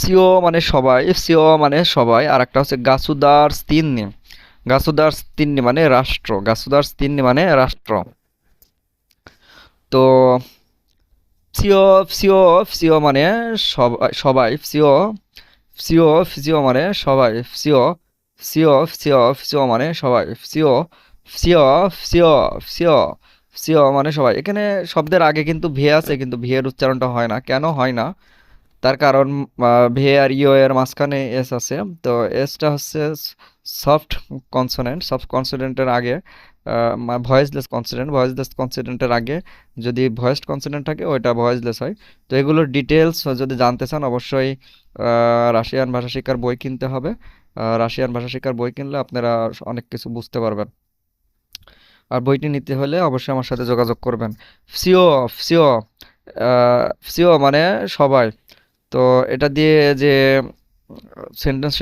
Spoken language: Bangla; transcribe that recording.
সিও মানে সবাই সিও মানে সবাই আর একটা হচ্ছে গাসুদার স্তিন্নি গাসুদার স্তিন্নি মানে রাষ্ট্র গাসুদার স্তিন্নি মানে রাষ্ট্র। তো সিও সিও সিও মানে সবাই সিও সিও সিও মানে সবাই সিও সিও সিও সিও মানে সবাই CEO CEO CEO CEO CEO মানে সবাই। এখানে শব্দের আগে কিন্তু ভে আছে, কিন্তু ভে এর উচ্চারণটা হয় না। কেন হয় না? তার কারণ ভে আর ইও এর মাঝখানে এস আছে। তো এসটা হচ্ছে সফট কনসোনেন্ট সফট কনসোনেন্টের আগে ভয়েসলেস কনসোনেন্ট ভয়েসলেস কনসিডেন্টের আগে যদি ভয়েসড কনসিডেন্ট থাকে, ওইটা ভয়েসলেস হয়। তো এগুলোর ডিটেলস যদি জানতে চান, অবশ্যই রাশিয়ান ভাষা শিক্ষার বই কিনতে হবে। রাশিয়ান ভাষা শিক্ষার বই কিনলে আপনারা অনেক কিছু বুঝতে পারবেন। আর বইটি নিতে হলে অবশ্যই আমার সাথে যোগাযোগ করবেন। সিও সিও সিও মানে সবাই। তো এটা দিয়ে যে সেন্টেন্স